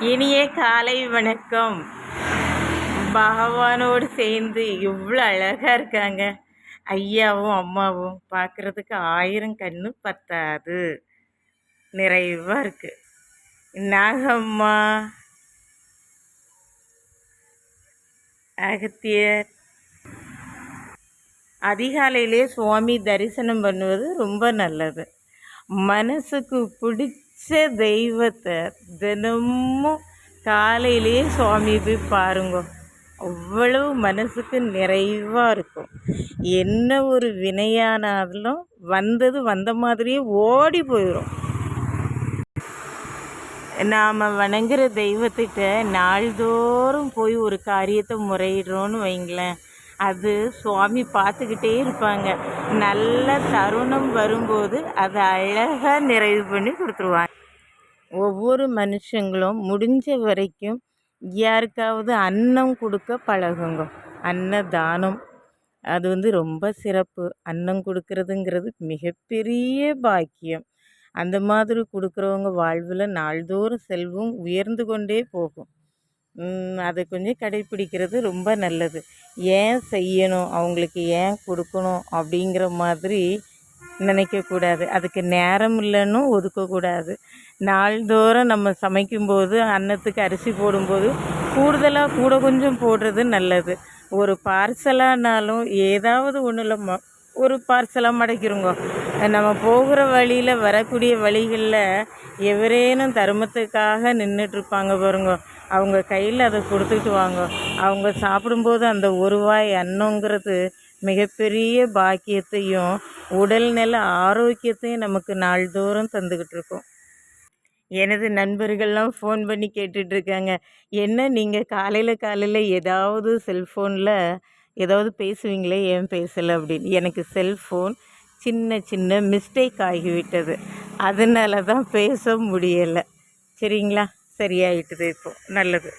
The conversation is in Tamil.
இனிய காலை வணக்கம். பகவானோடு சேர்ந்து இவ்வளோ அழகாக இருக்காங்க. ஐயாவும் அம்மாவும் பார்க்குறதுக்கு ஆயிரம் கண்ணு பத்தாது. நிறைவாக இருக்குது நாகம்மா. அகத்தியர். அதிகாலையிலே சுவாமி தரிசனம் பண்ணுவது ரொம்ப நல்லது. மனசுக்கு பிடிச்ச தெய்வத்தை தினமும் காலையிலேயே சுவாமி போய் பாருங்க. அவ்வளவு மனசுக்கு நிறைவாக இருக்கும். என்ன ஒரு வினையானாலும் வந்தது வந்த மாதிரியே ஓடி போயிடும் நாம் வணங்குற தெய்வத்திட்ட நாள்தோறும் போய் ஒரு காரியத்தை முறையிடுறோன்னு வைங்களேன். அது சுவாமி பார்த்துக்கிட்டே இருப்பாங்க. நல்ல தருணம் வரும்போது அதை அழகாக நிறைவு பண்ணி கொடுத்துருவாங்க. ஒவ்வொரு மனுஷங்களும் முடிஞ்ச வரைக்கும் யாருக்காவது அன்னம் கொடுக்க பழகுங்க. அன்னதானம். அது வந்து ரொம்ப சிறப்பு. அன்னம் கொடுக்கறதுங்கிறது மிகப்பெரிய பாக்கியம். அந்த மாதிரி கொடுக்குறவங்க வாழ்வில் நாள்தோறும் செல்வம் உயர்ந்து கொண்டே போகும். அதை கொஞ்சம் கடைப்பிடிக்கிறது ரொம்ப நல்லது. ஏன் செய்யணும்? அவங்களுக்கு ஏன் கொடுக்கணும்? அப்படிங்கிற மாதிரி நினைக்கக்கூடாது. அதுக்கு நேரம் இல்லைன்னு ஒதுக்கக்கூடாது. நாள்தோறும் நம்ம சமைக்கும்போது அன்னத்துக்கு அரிசி போடும்போது கூடுதலாக கூட கொஞ்சம் போடுறது நல்லது. ஒரு பார்சலானாலும் ஏதாவது ஒன்றில் ம ஒரு பார்சலாக மடைக்கிறோங்க நம்ம போகிற வழியில் வரக்கூடிய வழிகளில் எவரேனும் தர்மத்துக்காக நின்றுட்டுருப்பாங்க பாருங்க. அவங்க கையில் அதை கொடுத்துட்டு வாங்க. அவங்க சாப்பிடும்போது அந்த ஒரு வாய் அன்னங்கிறது மிகப்பெரிய பாக்கியத்தையும் உடல்நல ஆரோக்கியத்தையும் நமக்கு நாள்தோறும் தந்துக்கிட்டு இருக்கோம். எனது நண்பர்கள்லாம் ஃபோன் பண்ணி கேட்டுட்ருக்காங்க என்ன நீங்கள் காலையில் காலையில் ஏதாவது செல்ஃபோனில் ஏதாவது பேசுவீங்களே? ஏன் பேசலை அப்படின்னு. எனக்கு செல்ஃபோன் சின்ன சின்ன மிஸ்டேக் ஆகிவிட்டது. அதனால தான் பேச முடியலை. சரிங்களா? சரியாயிட்டுது இப்போது நல்லது.